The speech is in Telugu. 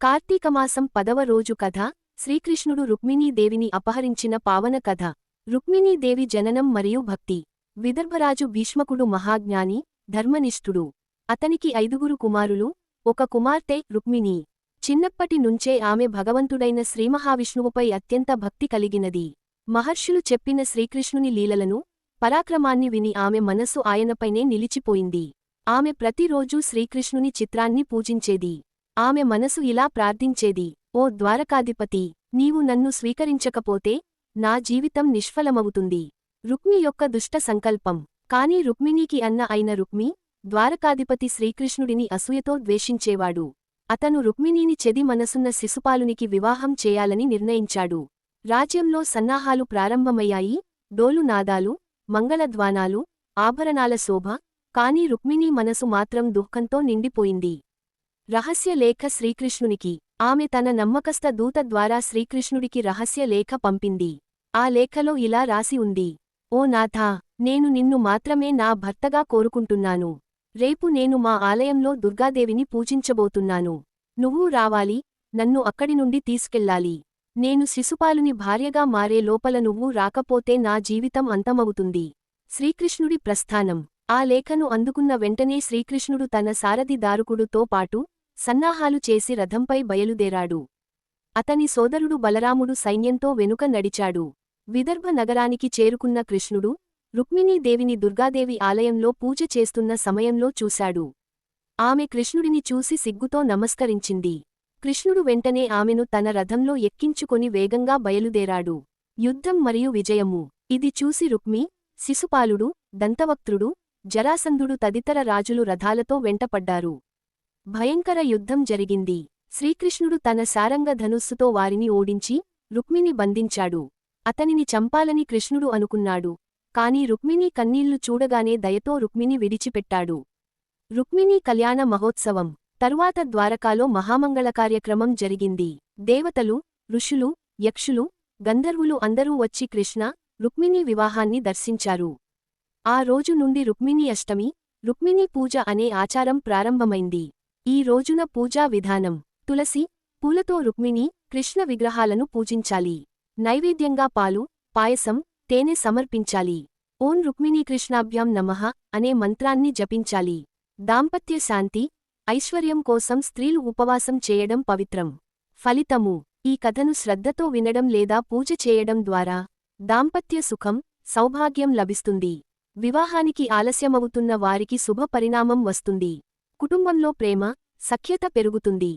కార్తీకమాసం పదవ రోజు కథ శ్రీకృష్ణుడు రుక్మిణీదేవిని అపహరించిన పావన కథ. రుక్మిణీదేవి జననం మరియు భక్తి. విదర్భరాజు భీష్మకుడు మహాజ్ఞాని ధర్మనిష్ఠుడు. అతనికి ఐదుగురు కుమారులు ఒక కుమార్తె రుక్మిణి. చిన్నప్పటి నుంచే ఆమె భగవంతుడైన శ్రీమహావిష్ణువుపై అత్యంత భక్తి కలిగినది. మహర్షులు చెప్పిన శ్రీకృష్ణుని లీలలను పరాక్రమాన్ని విని ఆమె మనస్సు ఆయనపైనే నిలిచిపోయింది. ఆమె ప్రతిరోజూ శ్రీకృష్ణుని చిత్రాన్ని పూజించేది. ఆమె మనసు ఇలా ప్రార్థించేది ఓ ద్వారకాధిపతి నీవు నన్ను స్వీకరించకపోతే నా జీవితం నిష్ఫలమవుతుంది. రుక్మి యొక్క దుష్ట సంకల్పం. కాని రుక్మిణీకి అన్న అయిన రుక్మి ద్వారకాధిపతి శ్రీకృష్ణుడిని అసూయతో ద్వేషించేవాడు. అతను రుక్మిణీని చెది మనసున్న శిశుపాలునికి వివాహం చేయాలని నిర్ణయించాడు. రాజ్యంలో సన్నాహాలు ప్రారంభమయ్యాయి. డోలు నాదాలు మంగళధ్వానాలు ఆభరణాల శోభ. కాని రుక్మిణీ మనసు మాత్రం దుఃఖంతో నిండిపోయింది. రహస్య లేఖ శ్రీకృష్ణునికి. ఆమె తన నమ్మకస్థ దూత ద్వారా శ్రీకృష్ణుడికి రహస్య లేఖ పంపింది. ఆ లేఖలో ఇలా రాసి ఉంది. ఓ నాథా నేను నిన్ను మాత్రమే నా భర్తగా కోరుకుంటున్నాను. రేపు నేను మా ఆలయంలో దుర్గాదేవిని పూజించబోతున్నాను. నువ్వూ రావాలి నన్ను అక్కడి నుండి తీసుకెళ్ళాలి నేను శిశుపాలుని భార్యగా మారే లోపల నువ్వు రాకపోతే నా జీవితం అంతమవుతుంది. శ్రీకృష్ణుడి ప్రస్థానం. ఆ లేఖను అందుకున్న వెంటనే శ్రీకృష్ణుడు తన సారథి దారుకుడుతో పాటు సన్నాహాలు చేసి రథంపై బయలుదేరాడు. అతని సోదరుడు బలరాముడు సైన్యంతో వెనుక నడిచాడు. విదర్భ నగరానికి చేరుకున్న కృష్ణుడు రుక్మిణీదేవిని దుర్గాదేవి ఆలయంలో పూజ చేస్తున్న సమయంలో చూశాడు. ఆమె కృష్ణుడిని చూసి సిగ్గుతో నమస్కరించింది. కృష్ణుడు వెంటనే ఆమెను తన రథంలో ఎక్కించుకొని వేగంగా బయలుదేరాడు. యుద్ధం మరియు విజయము. ఇది చూసి రుక్మి శిశుపాలుడు దంతవక్త్రుడు జరాసంధుడు తదితర రాజులు రథాలతో వెంటపడ్డారు. భయంకర యుద్ధం జరిగింది. శ్రీకృష్ణుడు తన సారంగ ధనుస్సుతో వారిని ఓడించి రుక్మిని బంధించాడు. అతనిని చంపాలని కృష్ణుడు అనుకున్నాడు. కాని రుక్మిణీ కన్నీళ్ళు చూడగానే దయతో రుక్మిని విడిచిపెట్టాడు. రుక్మిణీ కళ్యాణ మహోత్సవం. తరువాత ద్వారకాలో మహామంగళ కార్యక్రమం జరిగింది. దేవతలు ఋషులు యక్షులు గంధర్వులు అందరూ వచ్చి కృష్ణ రుక్మిణీ వివాహాన్ని దర్శించారు. ఆ రోజు నుండి రుక్మిణీ అష్టమి రుక్మిణీ పూజ అనే ఆచారం ప్రారంభమైంది. ఈ రోజున పూజా విధానం. తులసి పూలతో రుక్మిణి కృష్ణ విగ్రహాలను పూజించాలి. నైవేద్యంగా పాలు పాయసం తేనె సమర్పించాలి. ఓం రుక్మిణీకృష్ణాభ్యాం నమః అనే మంత్రాన్ని జపించాలి. దాంపత్య శాంతి ఐశ్వర్యం కోసం స్త్రీలు ఉపవాసం చేయడం పవిత్రం. ఫలితము ఈ కథను శ్రద్ధతో వినడం లేదా పూజ చేయడం ద్వారా దాంపత్య సుఖం సౌభాగ్యం లభిస్తుంది. వివాహానికి ఆలస్యమవుతున్న వారికి శుభ పరిణామం వస్తుంది. కుటుంబంలో ప్రేమ సఖ్యత పెరుగుతుంది.